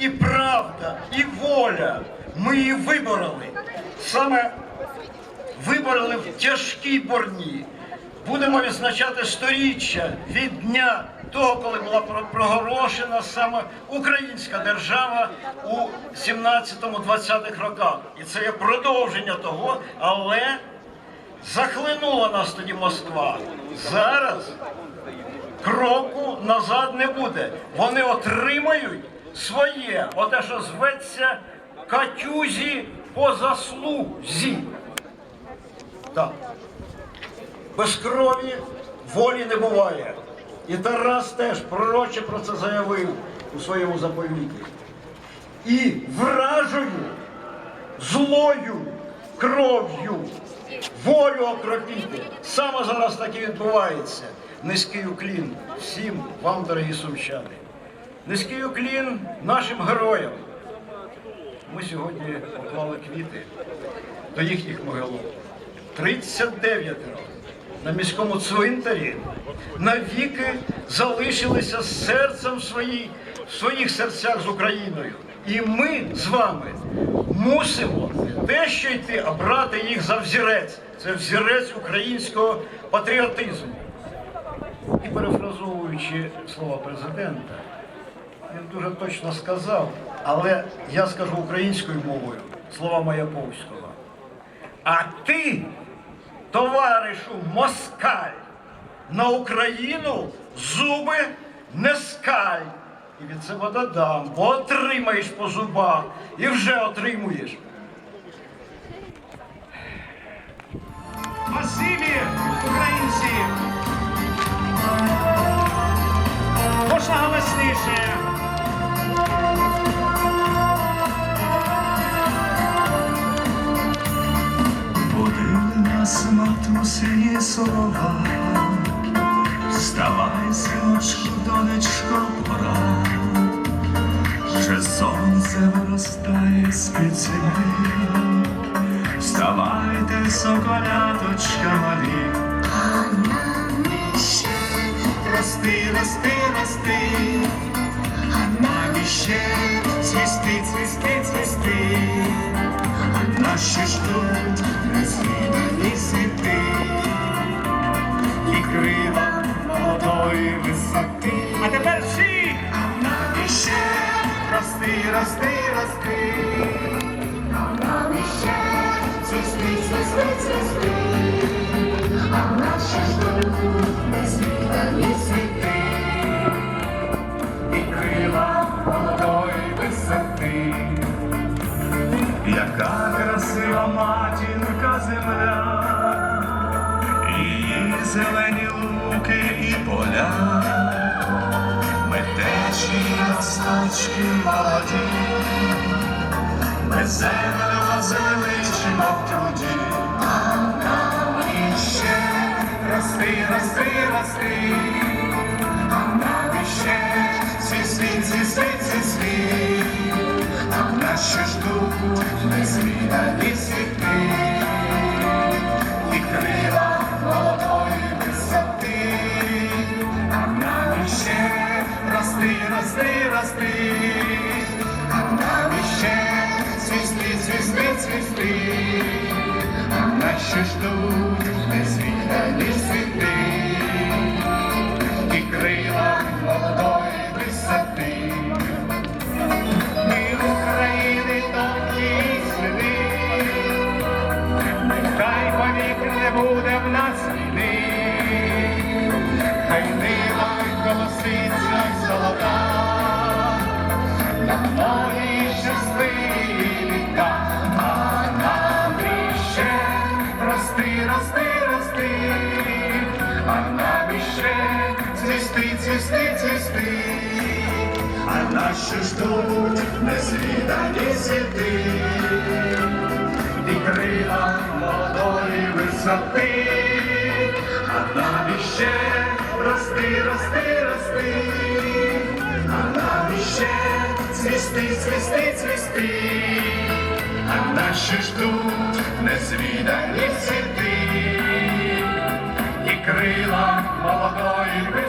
і правда, і воля. Ми її вибороли. Саме вибороли в тяжкій борні. Будемо відзначати сторіччя від дня того, коли була проголошена саме українська держава у 17-20-х роках. І це є продовження того, але захлинула нас тоді Москва. Зараз кроку назад не буде. Вони отримають своє, оте, що зветься катюзі по заслузі. Так. Без крові волі не буває. І Тарас теж пророче про це заявив у своєму заповіті. І вражою, злою кров'ю волю окропіти. Саме зараз так і відбувається. Низький уклін всім вам, дорогі сумчани. Низький уклін нашим героям. Ми сьогодні поклали квіти до їхніх могилок. 39 на міському цвинтарі навіки залишилися серцем в в своїх серцях з Україною. І ми з вами мусимо те, що йти, а брати їх за взірець. Це взірець українського патріотизму. І перефразовуючи слова президента, він дуже точно сказав, але я скажу українською мовою слова Маяковського. А ти, товаришу москаль, на Україну зуби не скаль. І від себе додам, бо отримаєш по зубах і вже отримуєш. Матусині слова, вставай, синочку, донечко, пора, вже сонце виростає з-під землі. Вставайте, соколяточка малі, рости, рости, рости, а нам іще цвісти, цвісти, цвісти. А наші ждуть незвідані рости, рости, рости. А нам іще цвісти, цвісти, цвісти. А наші ждуть незвідані світи і крила молодої висоти. Яка красива матінка земля, її зелені луки і поля, метечі росточки молоді, ми землю звеличимо в труді, а нам іще рости, рости, рости, а нам іще а а нам іще цвісти, цвісти, цвісти. А наші ждуть незвідані світи? І крила молодої висоти, а нам іще рости, рости, рости, а нам іще цвісти, цвісти, цвісти, а наші ждуть незвідані світи? і крила молодої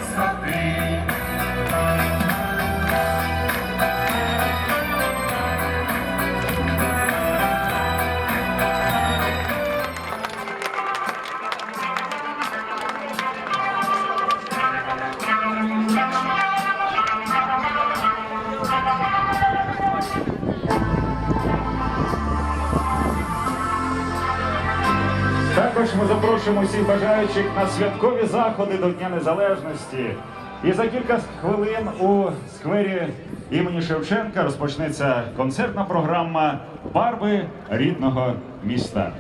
ми запрошуємо всіх бажаючих на святкові заходи до Дня Незалежності. І за кілька хвилин у сквері імені Шевченка розпочнеться концертна програма Барви рідного міста.